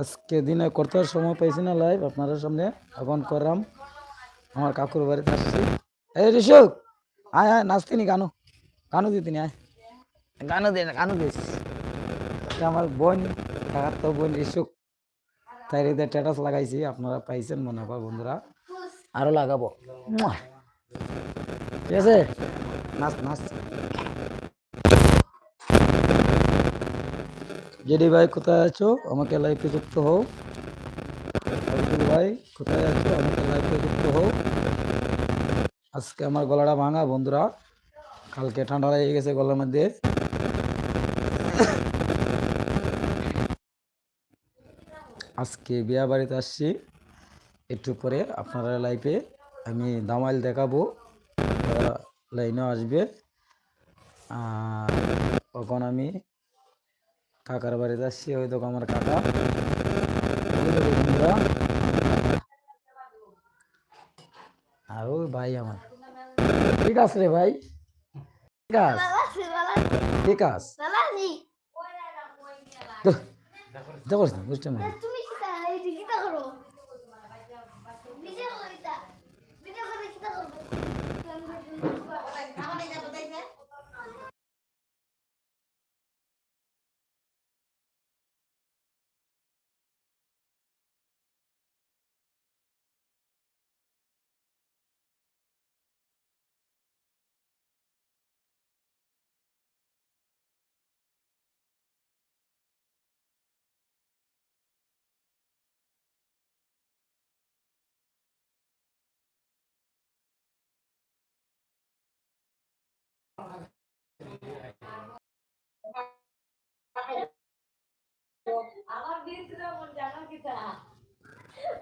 আজকে দিনে করতে সময় পাইছি না লাইভ আপনাদের সামনে এখন করলাম। আমার কাকুর বাড়িতে আসছি। এই ঋষুক আয় আয় নাচতিনি গানু। গানু দিতিনি আয়। গানু দে, গানু দিস আমার বোন, কাকার তো বোন ঋষুক তাই এদের স্ট্যাটাস লাগাইছি, আপনারা পাইছেন মনে হয় বন্ধুরা। আরও লাগাবো। ঠিক আছে? নাচ নাচ। জেডি ভাই, কোথায় আছো? আমাকে লাইফে যুক্ত হও। আব্দুল ভাই, কোথায় আছো? আমাকে লাইফে যুক্ত হও। আজকে আমার গলাটা ভাঙা, বন্ধুরা। কালকে ঠান্ডা লেগে গেছে গলার মধ্যে। আজকে বিয়া বাড়িতে আসছি। একটু পরে আপনারা লাইফে আমি দামাইল দেখাবো। ওরা লাইনেও আসবে। আর তখন আমি কাকার বাড়িতে আসছি ওই দেখো আমার কাকা। বন্ধুরা, আর ওই ভাই আমার। ঠিক আছে রে ভাই? ঠিক আছে ঠিক আছে দেখো বুঝতে না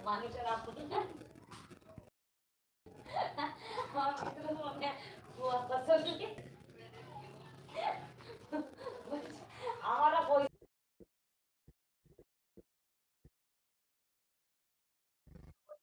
আমার দিয়েছিল